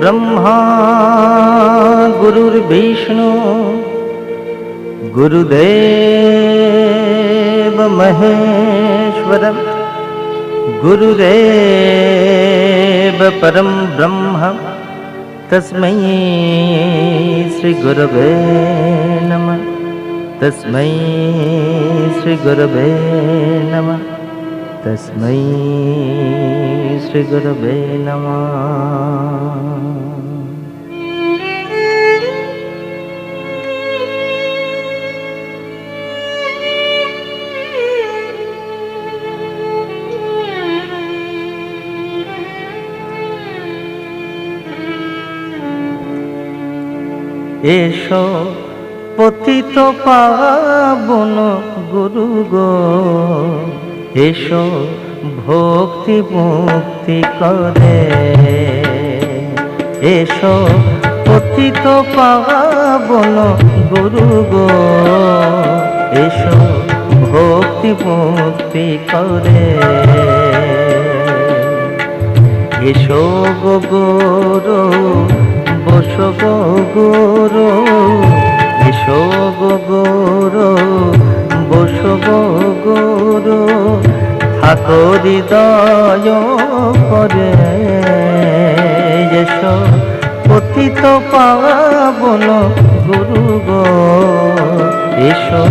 ब्रह्मा गुरुर्भीष्णु गुरुदेव महेश्वर गुरुदेव परम ब्रह्म तस्मै श्रीगुरवे नमः तस्मै श्रीगुरवे नमः। तस्मै श्रीगुरवे नमः এসো পতিত পাবন গুরু গো এসো ভক্তি মুক্তি করে। এসো পতিত পাবন গুরু গো। এসো ভক্তি মুক্তি করে। এসো গো গোরো, বসো গো গোরো। থাকো দয় করে এসো। পতিত পাবন গুরু গো এসো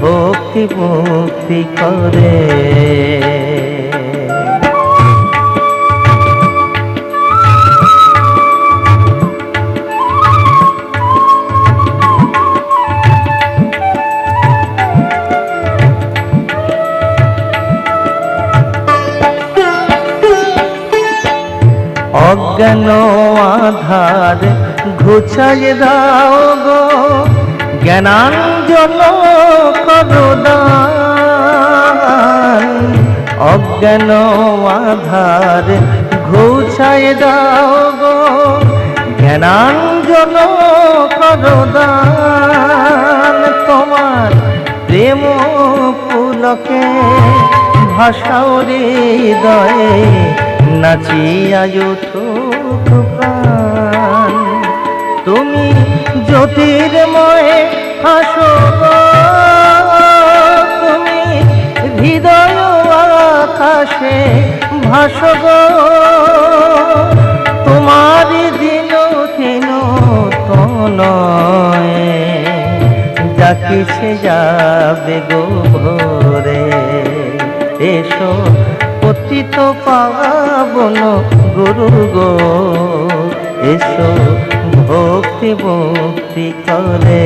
ভক্তি মুক্তি করে। অজ্ঞান আধার ঘুছাই দাও গো। জ্ঞানাঞ্জন করদান অজ্ঞান আধার ঘুছাই দাও গো। জ্ঞানাঞ্জন করদান তোমার প্রেম পুলকে ভাষাও হৃদয়ে। নাচিয়া উঠুক প্রাণ। তুমি জ্যোতির্ময় হাসো তুমি হৃদয় আকাশে ভাসগ তোমার দিন দিন তনয় ডাকিছে যাবে গো ভোরে। এসো পতিত পাবন গুরু গো। এসো ভক্তি ভক্তি করে